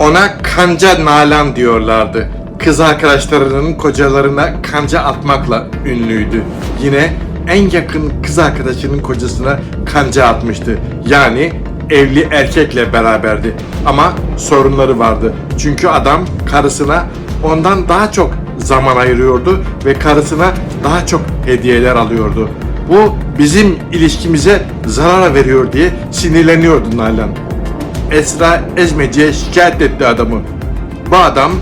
Ona kanca nalan diyorlardı. Kız arkadaşlarının kocalarına kanca atmakla ünlüydü. Yine en yakın kız arkadaşının kocasına kanca atmıştı. Yani evli erkekle beraberdi. Ama sorunları vardı. Çünkü adam karısına ondan daha çok zaman ayırıyordu ve karısına daha çok hediyeler alıyordu. Bu bizim ilişkimize zarar veriyor diye sinirleniyordu Nalan. Esra Ezmeci'ye şikayet etti adamı. Bu adam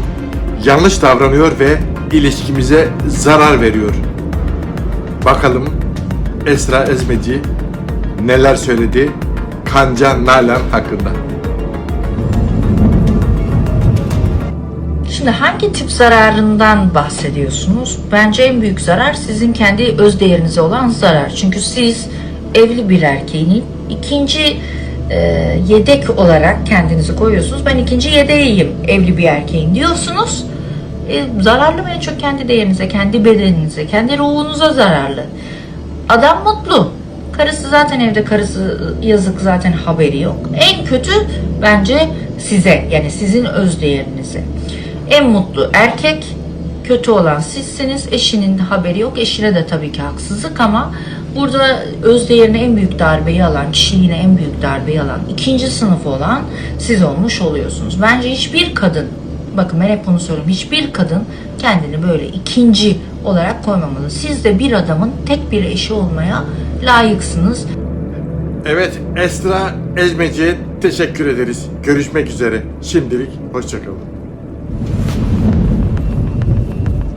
yanlış davranıyor ve ilişkimize zarar veriyor. Bakalım Esra Ezmeci neler söyledi Kanca Nalan hakkında. Şimdi hangi tip zararından bahsediyorsunuz? Bence en büyük zarar sizin kendi öz değerinize olan zarar. Çünkü siz evli bir erkeğin ikinci e, yedek olarak kendinizi koyuyorsunuz. Ben ikinci yedeğiyim evli bir erkeğin diyorsunuz. E, zararlı mı en çok kendi değerinize, kendi bedeninize, kendi ruhunuza zararlı. Adam mutlu. Karısı zaten evde, karısı yazık zaten haberi yok. En kötü bence size yani sizin öz değerinize. En mutlu erkek, kötü olan sizsiniz. Eşinin haberi yok. Eşine de tabii ki haksızlık ama burada öz değerine en büyük darbeyi alan, kişiliğine en büyük darbeyi alan, ikinci sınıf olan siz olmuş oluyorsunuz. Bence hiçbir kadın, bakın ben hep bunu söylüyorum, hiçbir kadın kendini böyle ikinci olarak koymamalı. Siz de bir adamın tek bir eşi olmaya layıksınız. Evet Esra Ezmeci'ye teşekkür ederiz. Görüşmek üzere. Şimdilik hoşçakalın.